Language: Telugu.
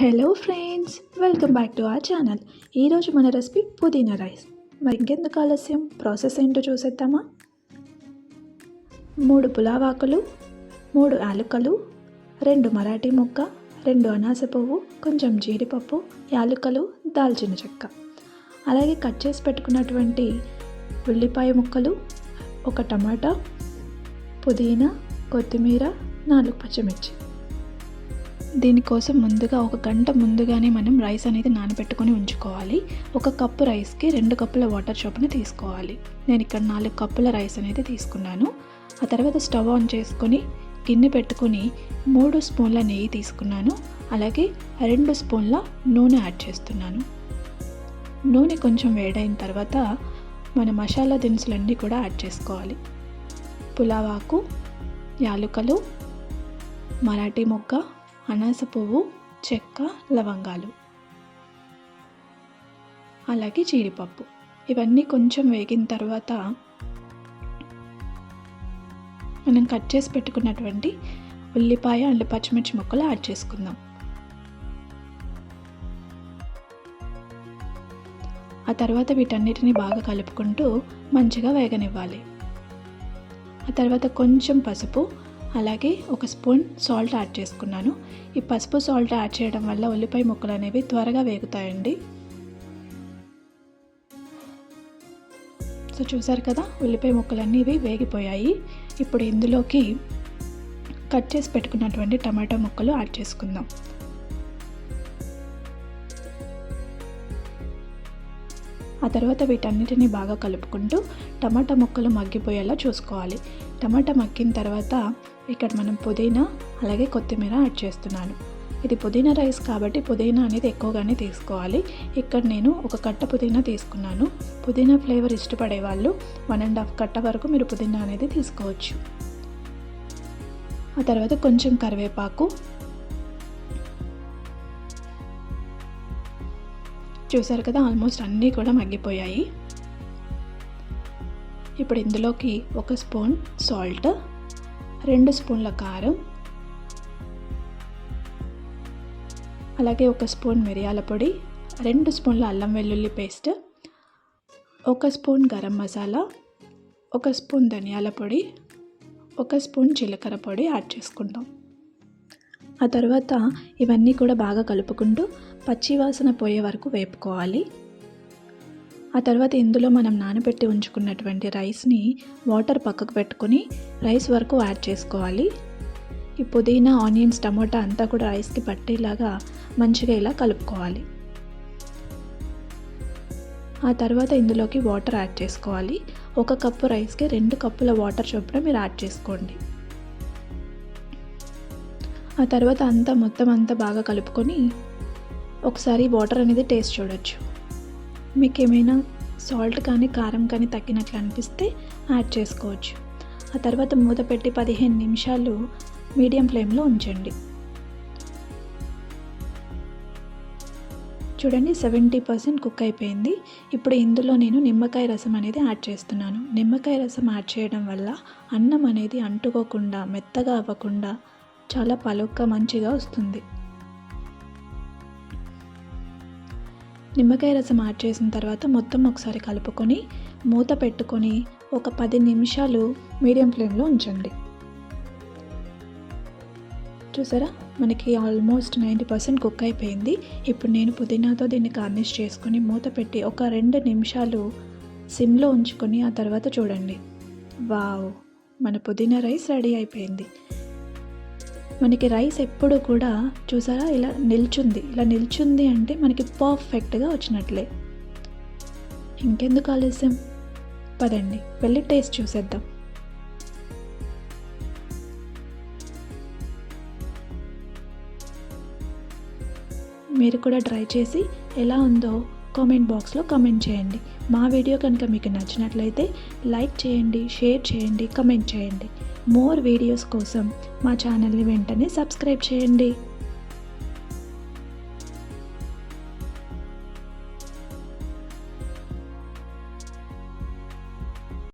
Hello friends welcome back to our channel ఈరోజు మన రెసిపీ పుదీనా రైస్ మరి ఇంకెందుకు ఆలస్యం? ప్రాసెస్ ఏంటో చూసేద్దామా? మూడు పులావాకులు మూడు యాలుకలు రెండు మరాఠీ ముక్క రెండు అనాస పువ్వు కొంచెం జీడిపప్పు యాలుకలు దాల్చిన చెక్క. అలాగే కట్ చేసి పెట్టుకున్నటువంటి ఉల్లిపాయ ముక్కలు ఒక టమాటా పుదీనా కొత్తిమీర నాలుగు పచ్చిమిర్చి. దీనికోసం ముందుగా ఒక గంట ముందుగానే మనం రైస్ అనేది నానబెట్టుకొని ఉంచుకోవాలి. ఒక కప్పు రైస్కి రెండు కప్పుల వాటర్ చొప్పున తీసుకోవాలి. నేను ఇక్కడ నాలుగు కప్పుల రైస్ అనేది తీసుకున్నాను. ఆ తర్వాత స్టవ్ ఆన్ చేసుకొని గిన్నె పెట్టుకొని మూడు స్పూన్ల నెయ్యి తీసుకున్నాను. అలాగే రెండు స్పూన్ల నూనె యాడ్ చేస్తున్నాను. నూనె కొంచెం వేడైన తర్వాత మన మసాలా దినుసులన్నీ కూడా యాడ్ చేసుకోవాలి. పులావాకు యాలుకలు మరాఠీ మొగ్గ అనాస పువ్వు చెక్క లవంగాలు. అలాగే జీడిపప్పు. ఇవన్నీ కొంచెం వేగిన తర్వాత మనం కట్ చేసి పెట్టుకున్నటువంటి ఉల్లిపాయ అండ్ పచ్చిమిర్చి ముక్కలు యాడ్ చేసుకుందాం. ఆ తర్వాత వీటన్నిటిని బాగా కలుపుకుంటూ మంచిగా వేగనివ్వాలి. ఆ తర్వాత కొంచెం పసుపు అలాగే ఒక స్పూన్ సాల్ట్ యాడ్ చేసుకున్నాను. ఈ పసుపు సాల్ట్ యాడ్ చేయడం వల్ల ఉల్లిపాయ ముక్కలు అనేవి త్వరగా వేగుతాయండి. సో చూసారు కదా ఉల్లిపాయ ముక్కలన్నీ ఇవి వేగిపోయాయి. ఇప్పుడు ఇందులోకి కట్ చేసి పెట్టుకున్నటువంటి టమాటో ముక్కలు యాడ్ చేసుకుందాం. ఆ తర్వాత వీటన్నిటిని బాగా కలుపుకుంటూ టమాటా ముక్కలు మగ్గిపోయేలా చూసుకోవాలి. టమాటా మగ్గిన తర్వాత ఇక్కడ మనం పుదీనా అలాగే కొత్తిమీర యాడ్ చేస్తున్నాను. ఇది పుదీనా రైస్ కాబట్టి పుదీనా అనేది ఎక్కువగానే తీసుకోవాలి. ఇక్కడ నేను ఒక కట్ట పుదీనా తీసుకున్నాను. పుదీనా ఫ్లేవర్ ఇష్టపడే వాళ్ళు వన్ అండ్ హాఫ్ కట్ట వరకు మీరు పుదీనా అనేది తీసుకోవచ్చు. ఆ తర్వాత కొంచెం కరివేపాకు చూసారు కదా ఆల్మోస్ట్ అన్నీ కూడా మగ్గిపోయాయి. ఇప్పుడు ఇందులోకి ఒక స్పూన్ సాల్ట్ రెండు స్పూన్ల కారం అలాగే ఒక స్పూన్ మిరియాల పొడి రెండు స్పూన్ల అల్లం వెల్లుల్లి పేస్ట్ ఒక స్పూన్ గరం మసాలా ఒక స్పూన్ ధనియాల పొడి ఒక స్పూన్ జీలకర్ర పొడి యాడ్ చేసుకుంటాం ఆ తర్వాత ఇవన్నీ కూడా బాగా కలుపుకుంటూ పచ్చివాసన పోయే వరకు వేపుకోవాలి. ఆ తర్వాత ఇందులో మనం నానబెట్టి ఉంచుకున్నటువంటి రైస్ని వాటర్ పక్కకు పెట్టుకొని రైస్ వరకు యాడ్ చేసుకోవాలి. ఈ పుదీనా ఆనియన్స్ టమోటా అంతా కూడా రైస్కి పట్టేలాగా మంచిగా ఇలా కలుపుకోవాలి. ఆ తర్వాత ఇందులోకి వాటర్ యాడ్ చేసుకోవాలి. ఒక కప్పు రైస్కి రెండు కప్పుల వాటర్ చొప్పున మీరు యాడ్ చేసుకోండి. ఆ తర్వాత అంతా మొత్తం అంతా బాగా కలుపుకొని ఒకసారి వాటర్ అనేది టేస్ట్ చూడొచ్చు. మీకు ఏమైనా సాల్ట్ కానీ కారం కానీ తగ్గినట్లు అనిపిస్తే యాడ్ చేసుకోవచ్చు. ఆ తర్వాత మూత పెట్టి పదిహేను నిమిషాలు మీడియం ఫ్లేమ్లో ఉంచండి. చూడండి సెవెంటీ పర్సెంట్ కుక్ అయిపోయింది. ఇప్పుడు ఇందులో నేను నిమ్మకాయ రసం అనేది యాడ్ చేస్తున్నాను. నిమ్మకాయ రసం యాడ్ చేయడం వల్ల అన్నం అనేది అంటుకోకుండా మెత్తగా అవ్వకుండా చాలా పలుగ్గా మంచిగా వస్తుంది. నిమ్మకాయ రసం యాడ్ చేసిన తర్వాత మొత్తం ఒకసారి కలుపుకొని మూత పెట్టుకొని ఒక పది నిమిషాలు మీడియం ఫ్లేమ్లో ఉంచండి. చూసారా? మనకి ఆల్మోస్ట్ నైంటీ పర్సెంట్ కుక్ అయిపోయింది. ఇప్పుడు నేను పుదీనాతో దీన్ని గార్నిష్ చేసుకొని మూత పెట్టి ఒక రెండు నిమిషాలు సిమ్లో ఉంచుకొని ఆ తర్వాత చూడండి. వావ్! మన పుదీనా రైస్ రెడీ అయిపోయింది. మనకి రైస్ ఎప్పుడు కూడా చూసారా? ఇలా నిల్చుంది. ఇలా నిల్చుంది అంటే మనకి పర్ఫెక్ట్గా వచ్చినట్లే. ఇంకెందుకు ఆలస్యం? పదండి వెళ్ళి టేస్ట్ చూసేద్దాం. మీరు కూడా ట్రై చేసి ఎలా ఉందో కామెంట్ బాక్స్లో కామెంట్ చేయండి. మా వీడియో కనుక మీకు నచ్చినట్లయితే లైక్ చేయండి షేర్ చేయండి కమెంట్ చేయండి. మోర్ వీడియోస్ కోసం మా ఛానల్ని వెంటనే సబ్స్క్రైబ్ చేయండి.